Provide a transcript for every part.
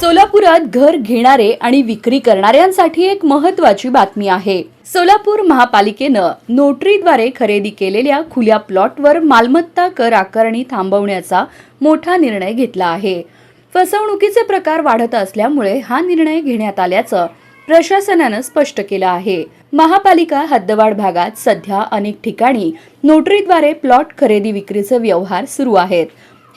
सोलापुरात घर घेणारे आणि विक्री करणाऱ्यांसाठी एक महत्वाची बातमी आहे. सोलापूर महापालिकेनं नोटरीद्वारे खरेदी केलेल्या खुल्या प्लॉटवर मालमत्ता कर आकारणी थांबवण्याचा मोठा निर्णय घेतला आहे. फसवणुकीचे प्रकार वाढत असल्यामुळे हा निर्णय घेण्यात आल्याचं प्रशासनानं स्पष्ट केलं आहे. महापालिका हद्दवाढ भागात सध्या अनेक ठिकाणी नोटरीद्वारे प्लॉट खरेदी विक्रीचे व्यवहार सुरू आहेत.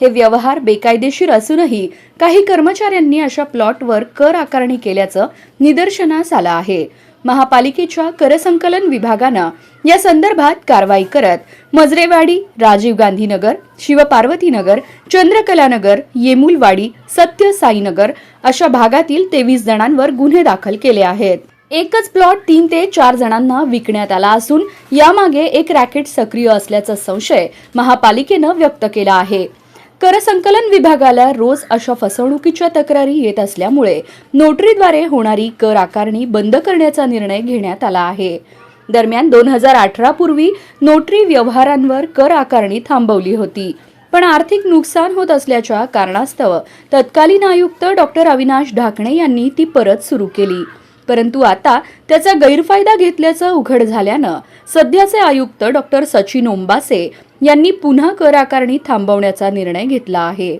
हे व्यवहार बेकायदेशीर असूनही काही कर्मचाऱ्यांनी अशा प्लॉटवर कर आकारणी केल्याचं निदर्शनास आलं आहे. महापालिकेच्या करसंकलन विभागानं या संदर्भात कारवाई करत मजरेवाडी राजीव गांधी नगर शिवपार्वतीनगर चंद्रकलानगर येमुलवाडी सत्य साईनगर अशा भागातील तेवीस जणांवर गुन्हे दाखल केले आहेत. एकच प्लॉट तीन ते चार जणांना विकण्यात आला असून यामागे एक रॅकेट सक्रिय असल्याचा संशय महापालिकेनं व्यक्त केला आहे. करसंकलन विभागाला रोज अशा फसवणुकीच्या तक्रारी येत असल्यामुळे नोटरीद्वारे होणारी कर आकारणी बंद करण्याचा निर्णय घेण्यात आला आहे. दरम्यान दोन हजार अठरा पूर्वी नोटरी व्यवहारांवर कर आकारणी थांबवली होती. पण आर्थिक नुकसान होत असल्याच्या कारणास्तव तत्कालीन आयुक्त डॉक्टर अविनाश ढाकणे यांनी ती परत सुरू केली. परंतु आता त्याचा गैरफायदा घेतल्याचं उघड झाल्यानं सध्याचे आयुक्त डॉक्टर सचिन ओंबासे यांनी पुन्हा कर आकारणी थांबवण्याचा निर्णय घेतला आहे.